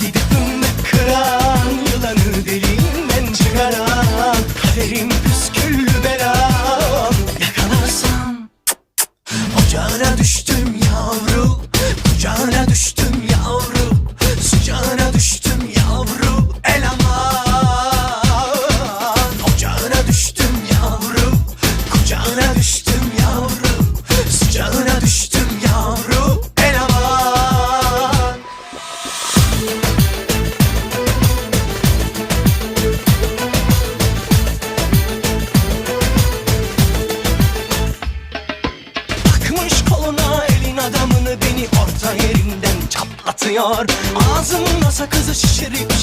Gidip ümmet kıran Yılanı deliğinden çıkaran Kaderim püsküllü belam Yakalarsam Ocağına düştüm yavru Kucağına düştüm yavru Sıcağına düştüm yavru El aman. Ocağına düştüm yavru Kucağına düştüm Takmış koluna elin adamını beni orta yerinden çatlatıyor. Ağzımda sakızı şişirip